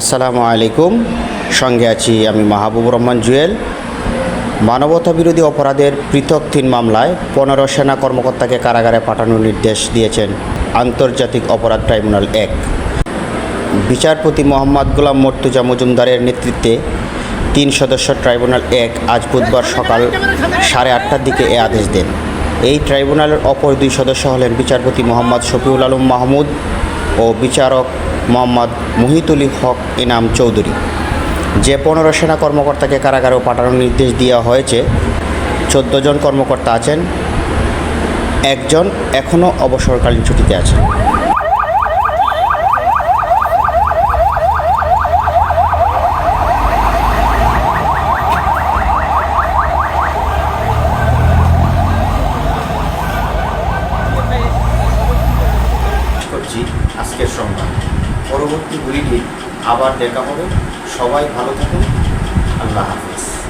আসসালামু আলাইকুম। সঙ্গে আছি আমি মাহবুব রহমান জুয়েল। মানবতা বিরোধী অপরাধের পৃথক তিন মামলায় পনেরো সেনা কর্মকর্তাকে কারাগারে পাঠানোর নির্দেশ দিয়েছেন আন্তর্জাতিক অপরাধ ট্রাইব্যুনাল এক। বিচারপতি মোহাম্মদ গোলাম মর্তুজা মজুমদারের নেতৃত্বে তিন সদস্য ট্রাইব্যুনাল এক আজ বুধবার সকাল সাড়ে আটটার দিকে এ আদেশ দেন। এই ট্রাইব্যুনালের অপর দুই সদস্য হলেন বিচারপতি মোহাম্মদ শফিউল আলম মাহমুদ ও বিচারক মোহাম্মদ মহিতুল হক ইনাম চৌধুরী। যে পনেরো সেনা কর্মকর্তাকে কারাগারেও পাঠানোর নির্দেশ দেওয়া হয়েছে, চোদ্দ জন কর্মকর্তা আছেন, একজন এখনও অবসরকালীন ছুটিতে আছেন। আজকের সংবাদ। পরবর্তী বুলেটিন আবার দেখা হবে। সবাই ভালো থাকুন। আল্লাহ হাফিজ।